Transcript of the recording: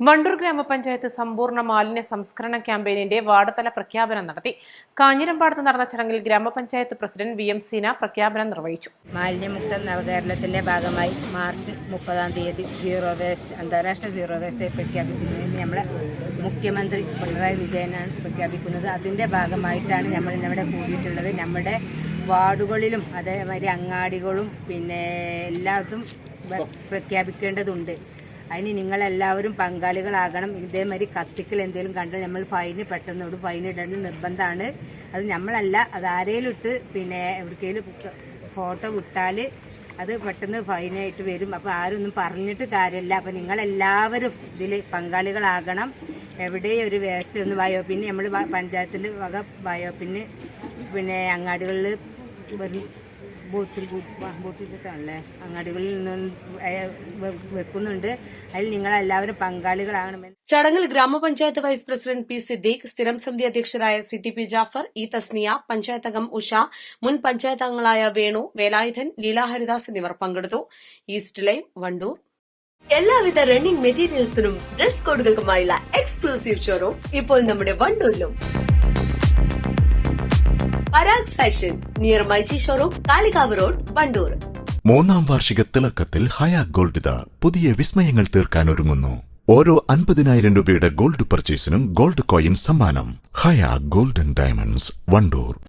Wandoor ഗ്രാമപഞ്ചായത്ത് സമ്പൂർണ മാലിന്യ സംസ്കരണ ക്യാമ്പയിനിന്റെ വാർഡതല പ്രഖ്യാപനം നടത്തി. കാഞ്ഞിരമ്പാടത്ത് നടന്ന ചടങ്ങിൽ ഗ്രാമപഞ്ചായത്ത് പ്രസിഡന്റ് വി എം സീന പ്രഖ്യാപനം നിർവഹിച്ചു. മാലിന്യമുക്ത നവകേരളത്തിന്റെ ഭാഗമായി മാർച്ച് മുപ്പതാം തീയതി സീറോ വേസ്റ്റ് അന്താരാഷ്ട്ര സീറോ വേസ്റ്റ് പ്രഖ്യാപിക്കുന്നതിന് നമ്മളെ മുഖ്യമന്ത്രി പിണറായി വിജയനാണ് പ്രഖ്യാപിക്കുന്നത്. അതിന്റെ ഭാഗമായിട്ടാണ് നമ്മൾ ഇന്നിവിടെ കൂടിയിട്ടുള്ളത്. നമ്മുടെ വാർഡുകളിലും അതേമാതിരി അങ്ങാടികളും പിന്നെ എല്ലാത്തും പ്രഖ്യാപിക്കേണ്ടതുണ്ട്. അതിന് നിങ്ങളെല്ലാവരും പങ്കാളികളാകണം. ഇതേമാതിരി കത്തിക്കൽ എന്തെങ്കിലും കണ്ടാൽ നമ്മൾ ഫൈന് പെട്ടെന്നോട് ഫൈൻ ഇടേണ്ടത് നിർബന്ധമാണ്. അത് നമ്മളല്ല. അത് ആരേലും ഇട്ട് പിന്നെ എവിടേക്കെങ്കിലും ഫോട്ടോ വിട്ടാൽ അത് പെട്ടെന്ന് ഫൈനായിട്ട് വരും. അപ്പോൾ ആരും ഒന്നും പറഞ്ഞിട്ട് കാര്യമില്ല. അപ്പോൾ നിങ്ങളെല്ലാവരും ഇതിൽ പങ്കാളികളാകണം. എവിടെയും ഒരു വേസ്റ്റ് ഒന്ന് ബയോപ്പിന് നമ്മൾ പഞ്ചായത്തിന്റെ വക ബയോപ്പിന് പിന്നെ അങ്ങാടികളിൽ ബൂത്തിൽ ബൂത്തിട്ടാണല്ലേ അങ്ങാടികളിൽ നിന്ന് വെക്കുന്നുണ്ട്. അതിൽ നിങ്ങളെല്ലാവരും പങ്കാളികളാകണമെന്ന്. ചടങ്ങിൽ ഗ്രാമപഞ്ചായത്ത് വൈസ് പ്രസിഡന്റ് പി സിദ്ദീഖ് സ്ഥിരം സമിതി അധ്യക്ഷരായ C T P Jafar E Thasniya panchayat അംഗം ഉഷ മുൻ പഞ്ചായത്ത് അംഗങ്ങളായ വേണു വേലായുധൻ ലീല ഹരിദാസ് എന്നിവർ പങ്കെടുത്തു. East line Wandoor. എല്ലാവിധ റണ്ണിംഗ് മെറ്റീരിയൽസിനും ഡ്രസ് കോഡുകൾക്കുമായുള്ള എക്സ്ക്ലൂസീവ് ഷോറൂം ഇപ്പോൾ നമ്മുടെ വണ്ടൂരിലും. Parag fashion. Near myG showroom Kalikavu road Wandoor. മൂന്നാം വാർഷിക തിളക്കത്തിൽ ഹയാ ഗോൾഡ് പുതിയ വിസ്മയങ്ങൾ തീർക്കാൻ ഒരുങ്ങുന്നു. ഓരോ അൻപതിനായിരം രൂപയുടെ ഗോൾഡ് പർച്ചേസിനും ഗോൾഡ് കോയിൻ സമ്മാനം. ഹയാ ഗോൾഡൻ ഡയമണ്ട്സ് വണ്ടൂർ.